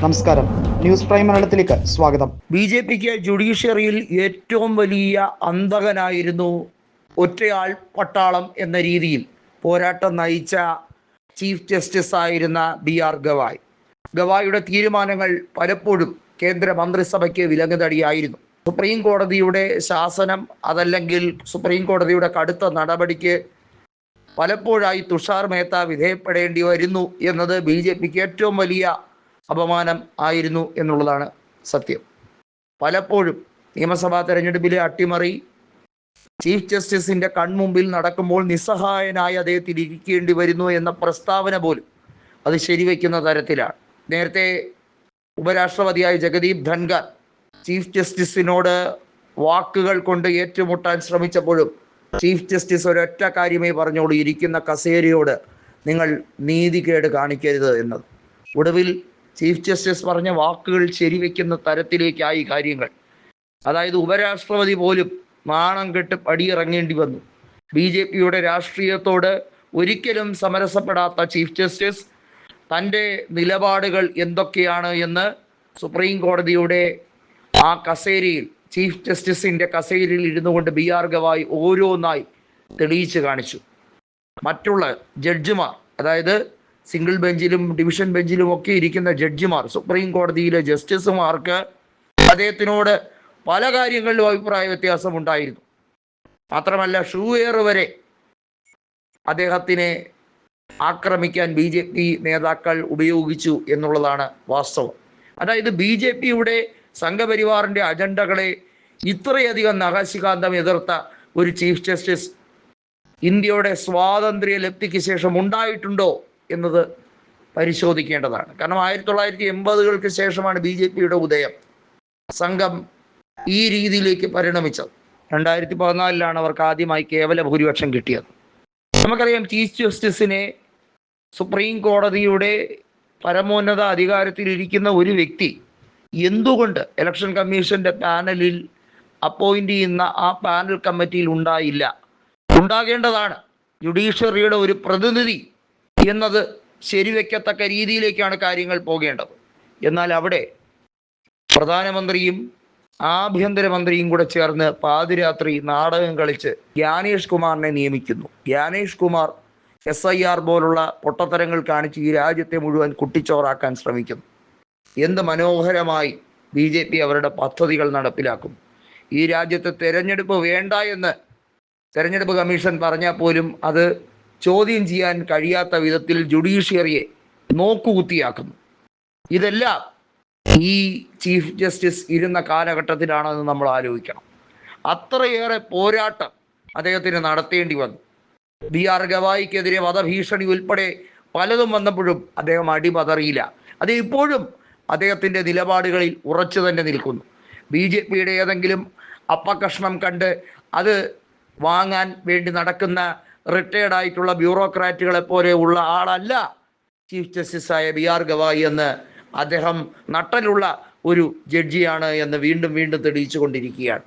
നമസ്കാരം. News prime മലയാളത്തിലേക്ക് സ്വാഗതം. ബി ജെ പിക്ക് ജുഡീഷ്യറിയിൽ ഏറ്റവും വലിയ അന്തകനായിരുന്നു ഒറ്റയാൾ പട്ടാളം എന്ന രീതിയിൽ പോരാട്ടം നയിച്ച ചീഫ് ജസ്റ്റിസ് ആയിരുന്ന ബി ആർ ഗവായ്. ഗവായിയുടെ തീരുമാനങ്ങൾ പലപ്പോഴും കേന്ദ്ര മന്ത്രിസഭയ്ക്ക് വിലങ്ങുതടിയായിരുന്നു. സുപ്രീം കോടതിയുടെ ശാസനം അതല്ലെങ്കിൽ സുപ്രീം കോടതിയുടെ കടുത്ത നടപടിക്ക് പലപ്പോഴായി തുഷാർ മേത്ത വിധേയപ്പെടേണ്ടി വരുന്നു എന്നത് ബി ജെ പിക്ക് ഏറ്റവും വലിയ അപമാനം ആയിരുന്നു എന്നുള്ളതാണ് സത്യം. പലപ്പോഴും നിയമസഭാ തെരഞ്ഞെടുപ്പിലെ അട്ടിമറി ചീഫ് ജസ്റ്റിസിന്റെ കൺമുമ്പിൽ നടക്കുമ്പോൾ നിസ്സഹായനായി അദ്ദേഹത്തിൽ ഇരിക്കേണ്ടി വരുന്നു എന്ന പ്രസ്താവന പോലും അത് ശരിവയ്ക്കുന്ന തരത്തിലാണ്. നേരത്തെ ഉപരാഷ്ട്രപതിയായ ജഗദീപ് ധൻഖർ ചീഫ് ജസ്റ്റിസിനോട് വാക്കുകൾ കൊണ്ട് ഏറ്റുമുട്ടാൻ ശ്രമിച്ചപ്പോഴും ചീഫ് ജസ്റ്റിസ് ഒരൊറ്റ കാര്യമേ പറഞ്ഞോളൂ ഇരിക്കുന്ന കസേരയോട് നിങ്ങൾ നീതികേട് കാണിക്കരുത് എന്നത്. ഒടുവിൽ ചീഫ് ജസ്റ്റിസ് പറഞ്ഞ വാക്കുകൾ ശരിവെക്കുന്ന തരത്തിലേക്കായി കാര്യങ്ങൾ. അതായത് ഉപരാഷ്ട്രപതി പോലും നാണം കെട്ട് പടിയിറങ്ങേണ്ടി വന്നു. ബി ജെ പിയുടെ രാഷ്ട്രീയത്തോട് ഒരിക്കലും സമരസപ്പെടാത്ത ചീഫ് ജസ്റ്റിസ് തന്റെ നിലപാടുകൾ എന്തൊക്കെയാണ് എന്ന് സുപ്രീം കോടതിയുടെ ആ കസേരയിൽ ചീഫ് ജസ്റ്റിസിന്റെ കസേരയിൽ ഇരുന്നു കൊണ്ട് ബി ആർ ഗവായി ഓരോന്നായി തെളിയിച്ച് കാണിച്ചു. മറ്റുള്ള ജഡ്ജിമാർ അതായത് സിംഗിൾ ബെഞ്ചിലും ഡിവിഷൻ ബെഞ്ചിലും ഒക്കെ ഇരിക്കുന്ന ജഡ്ജിമാർ സുപ്രീം കോടതിയിലെ ജസ്റ്റിസുമാർക്ക് അദ്ദേഹത്തിനോട് പല കാര്യങ്ങളിലും അഭിപ്രായ വ്യത്യാസം ഉണ്ടായിരുന്നു. മാത്രമല്ല ഷൂയർ വരെ അദ്ദേഹത്തിനെ ആക്രമിക്കാൻ ബി ജെ പി നേതാക്കൾ ഉപയോഗിച്ചു എന്നുള്ളതാണ് വാസ്തവം. അതായത് ബി ജെ പിയുടെ സംഘപരിവാറിന്റെ അജണ്ടകളെ ഇത്രയധികം നഖശികാന്തം എതിർത്ത ഒരു ചീഫ് ജസ്റ്റിസ് ഇന്ത്യയുടെ സ്വാതന്ത്ര്യ ലബ്ധിക്ക് ശേഷം ഉണ്ടായിട്ടുണ്ടോ? എന്നത് പരിശോധിക്കേണ്ടതാണ്. കാരണം ആയിരത്തി തൊള്ളായിരത്തി എൺപതുകൾക്ക് ശേഷമാണ് ബി ജെ പിയുടെ ഉദയം. സംഘം ഈ രീതിയിലേക്ക് പരിണമിച്ചത്. രണ്ടായിരത്തി പതിനാലിലാണ് അവർക്ക് ആദ്യമായി കേവല ഭൂരിപക്ഷം കിട്ടിയത്. നമുക്കറിയാം ചീഫ് ജസ്റ്റിസിനെ സുപ്രീം കോടതിയുടെ പരമോന്നത അധികാരത്തിൽ ഇരിക്കുന്ന ഒരു വ്യക്തി എന്തുകൊണ്ട് ഇലക്ഷൻ കമ്മീഷന്റെ പാനലിൽ അപ്പോയിന്റ് ചെയ്യുന്ന ആ പാനൽ കമ്മിറ്റിയിൽ ഉണ്ടായില്ല? ഉണ്ടാകേണ്ടതാണ്. ജുഡീഷ്യറിയുടെ ഒരു പ്രതിനിധി എന്നത് ശരിവെക്കത്തക്ക രീതിയിലേക്കാണ് കാര്യങ്ങൾ പോകേണ്ടത്. എന്നാൽ അവിടെ പ്രധാനമന്ത്രിയും ആഭ്യന്തരമന്ത്രിയും കൂടെ ചേർന്ന് പാതിരാത്രി നാടകം കളിച്ച് ജ്ഞാനേഷ് കുമാറിനെ നിയമിക്കുന്നു. Gyanesh Kumar S I R പോലുള്ള പൊട്ടത്തരങ്ങൾ കാണിച്ച് ഈ രാജ്യത്തെ മുഴുവൻ കുട്ടിച്ചോറാക്കാൻ ശ്രമിക്കുന്നു. എന്ത് മനോഹരമായി ബി ജെ പി അവരുടെ പദ്ധതികൾ നടപ്പിലാക്കും. ഈ രാജ്യത്ത് തെരഞ്ഞെടുപ്പ് വേണ്ട എന്ന് തെരഞ്ഞെടുപ്പ് കമ്മീഷൻ പറഞ്ഞാൽ പോലും അത് ചോദ്യം ചെയ്യാൻ കഴിയാത്ത വിധത്തിൽ ജുഡീഷ്യറിയെ നോക്കുകുത്തിയാക്കുന്നു. ഇതെല്ലാം ഈ ചീഫ് ജസ്റ്റിസ് ഇരുന്ന കാലഘട്ടത്തിലാണെന്ന് നമ്മൾ ആലോചിക്കണം. അത്രയേറെ പോരാട്ടം അദ്ദേഹത്തിന് നടത്തേണ്ടി വന്നു. ബി ആർ ഗവായിക്കെതിരെ വധഭീഷണി ഉൾപ്പെടെ പലതും വന്നപ്പോഴും അദ്ദേഹം അടിപതറിയില്ല. അത് ഇപ്പോഴും അദ്ദേഹത്തിന്റെ നിലപാടുകളിൽ ഉറച്ചു തന്നെ നിൽക്കുന്നു. ബി ജെ പിയുടെ ഏതെങ്കിലും അപ്പകഷ്ണം കണ്ട് അത് വാങ്ങാൻ വേണ്ടി നടക്കുന്ന റിട്ടയർഡ് ആയിട്ടുള്ള ബ്യൂറോക്രാറ്റുകളെ പോലെ ഉള്ള ആളല്ല ചീഫ് ജസ്റ്റിസായ ബി ആർ ഗവായി എന്ന് അദ്ദേഹം നട്ടലുള്ള ഒരു ജഡ്ജിയാണ് എന്ന് വീണ്ടും വീണ്ടും തെളിയിച്ചു കൊണ്ടിരിക്കുകയാണ്